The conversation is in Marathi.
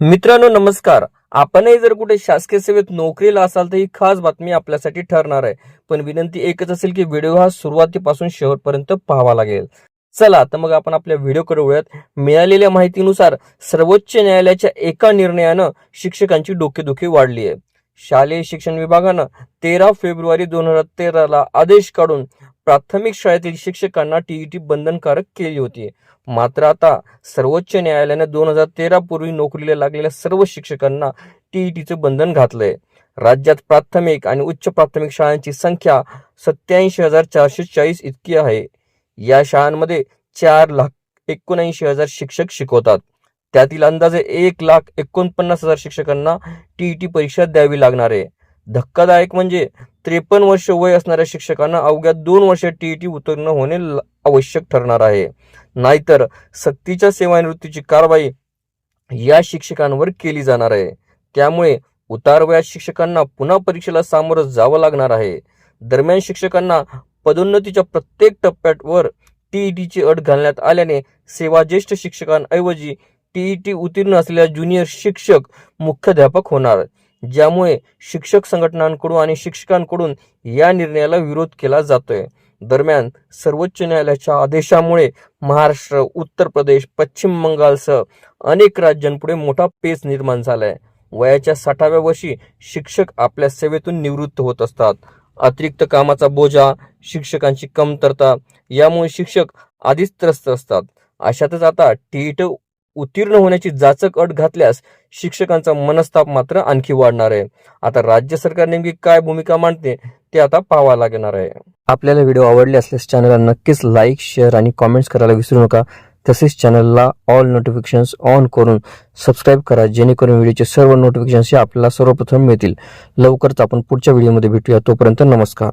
मित्रांनो नमस्कार. आपणही जर कुठे शासकीय सेवेत नोकरीला असाल तर ही खास बातमी आपल्यासाठी ठरणार आहे. पण विनंती एकच असेल की व्हिडिओ हा सुरुवातीपासून शेवटपर्यंत पाहावा लागेल. चला तर मग आपण आपल्या व्हिडिओकडे वळूयात. मिळालेल्या माहितीनुसार सर्वोच्च न्यायालयाच्या एका निर्णयानं शिक्षकांची डोकेदुखी वाढली आहे. शालेय शिक्षण विभागानं तेरा फेब्रुवारी दोन हजार तेराला आदेश काढून प्राथमिक शाळेतील शिक्षकांना टीईटी बंधनकारक केली होती. मात्र आता सर्वोच्च न्यायालयाने दोन हजार तेरा पूर्वी नोकरीला लागलेल्या सर्व शिक्षकांना टीईटीचं बंधन घातलंय. राज्यात प्राथमिक आणि उच्च प्राथमिक शाळांची संख्या सत्याऐंशी हजार चारशे चाळीस इतकी आहे. या शाळांमध्ये चार लाख एकोणऐंशी हजार शिक्षक शिकवतात. त्यातील अंदाजे एक लाख एकोणपन्नास हजार शिक्षकांना टीईटी परीक्षा द्यावी लागणार आहे. धक्कादायक म्हणजे त्रेपन्न वर्ष वय असणाऱ्या शिक्षकांना अवघ्या दोन वर्ष टीईटी उत्तीर्ण होणे आवश्यक ठरणार आहे. नाहीतर सक्तीच्या सेवानिवृत्तीची कारवाई या शिक्षकांवर केली जाणार आहे. त्यामुळे उतारवयात शिक्षकांना पुन्हा परीक्षेला सामोरं जावं लागणार आहे. दरम्यान शिक्षकांना पदोन्नतीच्या प्रत्येक टप्प्यावर टीईटीची अट घालण्यात आल्याने सेवाज्येष्ठ शिक्षकांऐवजी टीईटी उत्तीर्ण असलेल्या ज्युनियर शिक्षक मुख्याध्यापक होणार. ज्यामुळे शिक्षक संघटनांकडून आणि शिक्षकांकडून या निर्णयाला विरोध केला जातोय. दरम्यान सर्वोच्च न्यायालयाच्या आदेशामुळे महाराष्ट्र उत्तर प्रदेश पश्चिम बंगालसह अनेक राज्यांपुढे मोठा पेच निर्माण झालाय. वयाच्या साठाव्या वर्षी शिक्षक आपल्या सेवेतून निवृत्त होत असतात. अतिरिक्त कामाचा बोजा शिक्षकांची कमतरता यामुळे शिक्षक आधीच त्रस्त असतात. अशातच आता टीईट उत्तीर्ण होण्याची जाचक अट घातल्यास शिक्षकांचा मनस्ताप मात्र आणखी वाढणार आहे. आता राज्य सरकार नेमकी काय भूमिका मांडते ते आता पाहावं लागणार आहे. आपल्याला व्हिडिओ आवडले असल्यास चॅनलला नक्कीच लाईक शेअर आणि कॉमेंट्स करायला विसरू नका. तसेच चॅनलला ऑल नोटिफिकेशन्स ऑन करून सबस्क्राईब करा जेणेकरून व्हिडिओचे सर्व नोटिफिकेशन्स हे आपल्याला सर्वप्रथम मिळतील. लवकरच आपण पुढच्या व्हिडिओमध्ये भेटूया. तोपर्यंत नमस्कार.